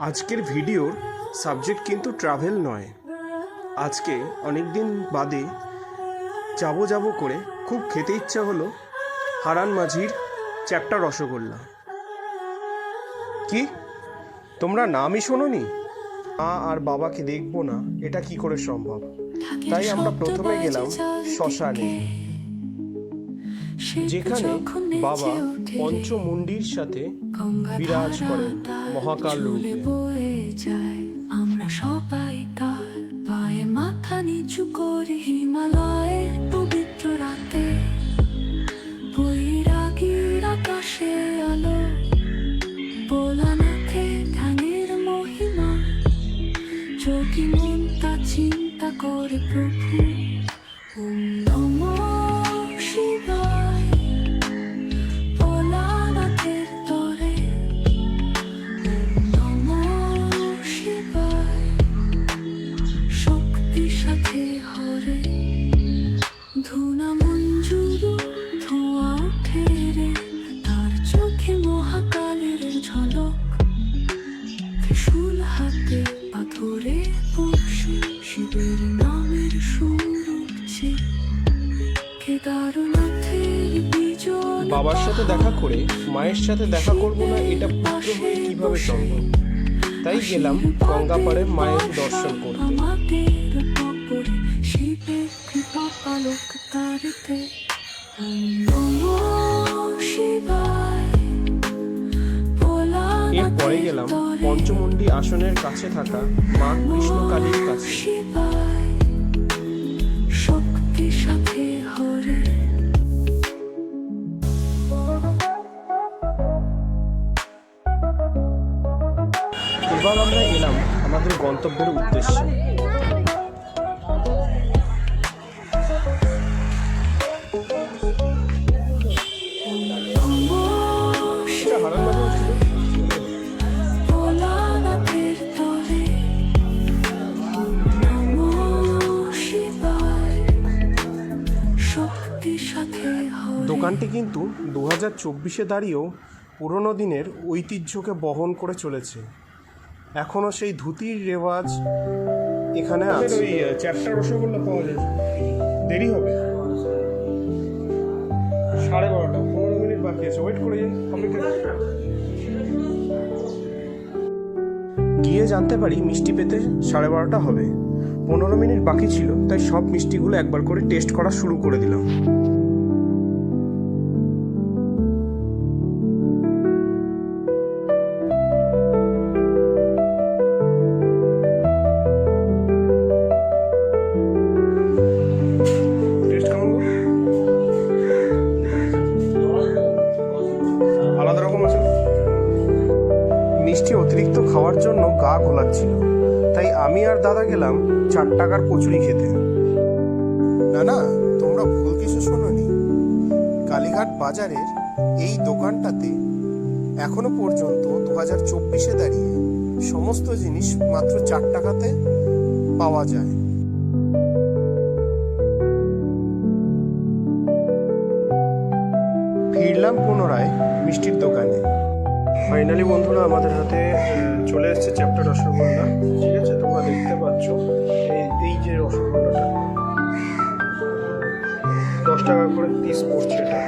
আজকের ভিডিওর সাবজেক্ট কিন্তু ট্রাভেল নয়। আজকে অনেক দিন বাদে যাব যাব করে খুব খেতে ইচ্ছা হলো হারান মাঝির চ্যাপ্টার রসগোল্লা। কি? তোমরা নামই শোনোনি? মা আর বাবাকে দেখব না এটা কি করে সম্ভব? তাই আমরা প্রথমে গেলাম শ্মশানে। যেখানে বাবা পঞ্চমুণ্ডির সাথে বিরাজ করেন মহাকাল রূপে। বয়ে যায়। আমরা সবাই তার পায়ে মাথা নিচু করে বাবার সাথে দেখা করে মায়ের সাথে দেখা করব না এটা পুত্র হয়ে কীভাবে সম্ভব? তাই গেলাম গঙ্গাপাড়ে মায়ের দর্শন করতে। এরপরে গেলাম পঞ্চমুণ্ডি আসনের কাছে থাকা মা কৃষ্ণকালীর কাছে। এবার আমরা এলাম আমাদের গন্তব্যের উদ্দেশ্যে। দোকানটি কিন্তু দু হাজার চব্বিশে দাঁড়িয়েও পুরনো দিনের ঐতিহ্যকে বহন করে চলেছে। এখনও সেই ধুতির রেওয়াজ এখানে আছে। রসগোল্লা পাওয়া যায়। দেরি হবে। সাড়ে বারোটা পনেরো মিনিট বাকি আছে। ওয়েট করে গিয়ে জানতে পারি মিষ্টি পেতে সাড়ে বারোটা হবে। পনেরো মিনিট বাকি ছিল তাই সব মিষ্টিগুলো একবার করে টেস্ট করা শুরু করে দিলাম। খাওয়ার জন্য গা ঘোলাচ্ছিল তাই আমি আর দাদা গেলাম চার টাকার কচুরি খেতে। না না তোমরা ভুল কিছু শোনোনি। কালীঘাট বাজারের এই দোকানটাতে এখনও পর্যন্ত দু হাজার চব্বিশে দাঁড়িয়ে সমস্ত জিনিস মাত্র চার টাকাতে পাওয়া যায়। ফিরলাম পুনরায় মিষ্টির দোকানে। ফাইনালি বন্ধুরা, আমাদের হাতে চলে এসেছে চ্যাপ্টার রসগোল্লা। ঠিক আছে, তোমরা দেখতে পাচ্ছ এই যে রসগোল্লাটা। দশ টাকা করে পিস পড়ছে এটা।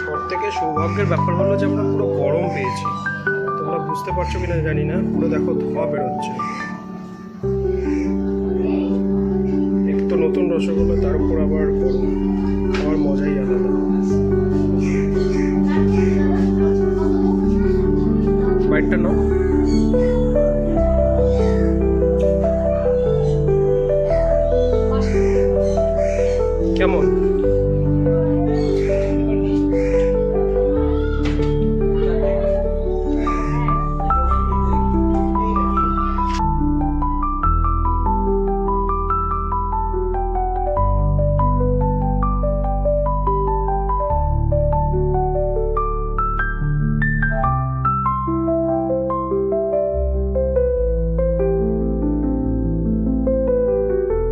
সব থেকে সৌভাগ্যের ব্যাপার হলো যে আমরা পুরো গরম পেয়েছি। তোমরা বুঝতে পারছ কিনা জানি না, পুরো দেখো ধোঁয়া বেরোচ্ছে। এক তো নতুন রসগোল্লা, তার উপর আবার গরম, খাওয়ার মজাই আলাদা। বাইকটা নাও কেমন?